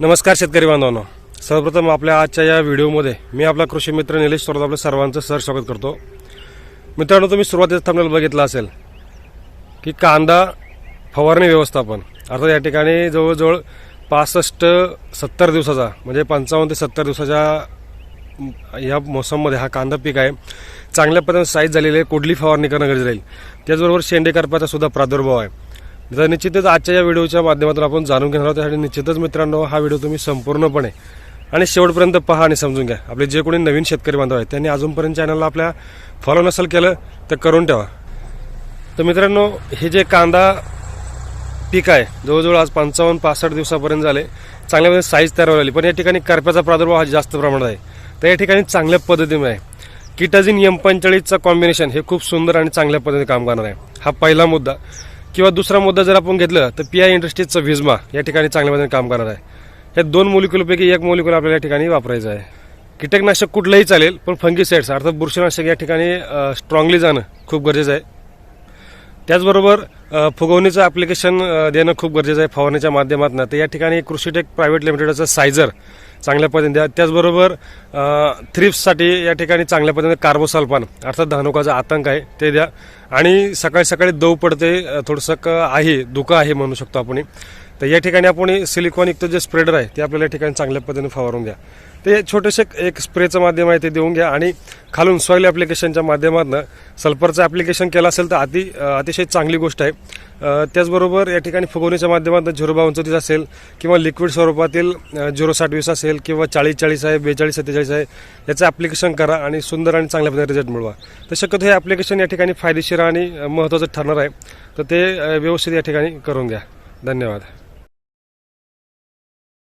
नमस्कार शेतकरी बांधवांनो. सर्वप्रथम आपल्या आजच्या या व्हिडिओमध्ये मी आपला कृषी मित्र निलेश थोरात आपल्या सर्वांचं सर स्वागत करतो. मित्रांनो तुम्ही सुरुवातीचा थांबलेलं बघितलं असेल की कांदा फवारणी व्यवस्थापन अर्थात या ठिकाणी जवळजवळ पासष्ट सत्तर दिवसाचा म्हणजे पंचावन्न ते सत्तर दिवसाच्या या मोसममध्ये हा कांदा पीक आहे. चांगल्या पद्धतीने साईज झालेली आहे कुठली फवारणी करणं गरजेचं राहील. त्याचबरोबर शेंडे करपाचा सुद्धा प्रादुर्भाव आहे. तर निश्चितच आजच्या या व्हिडिओच्या माध्यमातून आपण जाणून घेणार आहोत. त्यासाठी निश्चितच मित्रांनो हा व्हिडिओ तुम्ही संपूर्णपणे आणि शेवटपर्यंत पहा आणि समजून घ्या. आपले जे कोणी नवीन शेतकरी बांधव आहेत त्यांनी अजूनपर्यंत चॅनलला आपल्या फॉलो नसेल केलं तर करून ठेवा. तर मित्रांनो हे जे कांदा पीक आहे जवळजवळ आज पंचावन्न पासष्ट दिवसापर्यंत झाले. चांगल्या साईज तयार व्हायला लागली. पण या ठिकाणी करप्याचा प्रादुर्भाव हा जास्त प्रमाणात आहे. तर या ठिकाणी चांगल्या पद्धतीने आहे. किटाजिन एम पंचेचाळीसचं कॉम्बिनेशन हे खूप सुंदर आणि चांगल्या पद्धतीने काम करणार आहे. हा पहिला मुद्दा. किंवा दुसरा मुद्दा जर आपण घेतलं तर पी आय इंडस्ट्रीजचं व्हिजमा या ठिकाणी चांगल्या पद्धतीने काम करणार आहे. हे दोन मोलिक्युलपैकी एक मोलिक्युल आपल्याला या ठिकाणी वापरायचं आहे. कीटकनाशक कुठलंही चालेल पण फंगीसाइड्स अर्थात बुरशीनाशक या ठिकाणी स्ट्रॉंगली जाणं खूप गरजेचं आहे. त्याचबरोबर फुगवणीचं ॲप्लिकेशन देणं खूप गरजेचं आहे फवारणीच्या माध्यमातून. तर या ठिकाणी कृषीटेक प्रायव्हेट लिमिटेडचं सायझर चांगल्या पद्धतीने द्या. त्याचबरोबर थ्रिप्ससाठी या ठिकाणी चांगल्या पद्धतीने कार्बोसल्फान अर्थात धानुकाचा आतंक आहे ते द्या. आणि सकाळी सकाळी दव पडते थोडंसं आहे धुकं आहे म्हणू शकतो आपण. तर या ठिकाणी आपण सिलिकॉन युक्त जे स्प्रेडर आहे ते आपल्याला या ठिकाणी चांगल्या पद्धतीने फवारून घ्या. ते छोटेसे एक स्प्रेचं माध्यम आहे ते देऊन घ्या. आणि खालून सॉईल ॲप्लिकेशनच्या माध्यमातून सल्फरचं ॲप्लिकेशन केलं असेल तर अति अतिशय चांगली गोष्ट आहे. त्याचबरोबर या ठिकाणी फुगवणीच्या माध्यमातून झिरो बावनचोतीस असेल किंवा लिक्विड स्वरूपातील झिरो साठ वीस असेल किंवा चाळीस चाळीस आहे बेचाळीस सत्तेचाळीस आहे याचं ॲप्लिकेशन करा आणि सुंदर आणि चांगल्या पद्धतीने रिझल्ट मिळवा. तर शक्यतो हे ॲप्लिकेशन या ठिकाणी फायदेशीर आणि महत्त्वाचं ठरणार आहे. तर ते व्यवस्थित या ठिकाणी करून घ्या. धन्यवाद.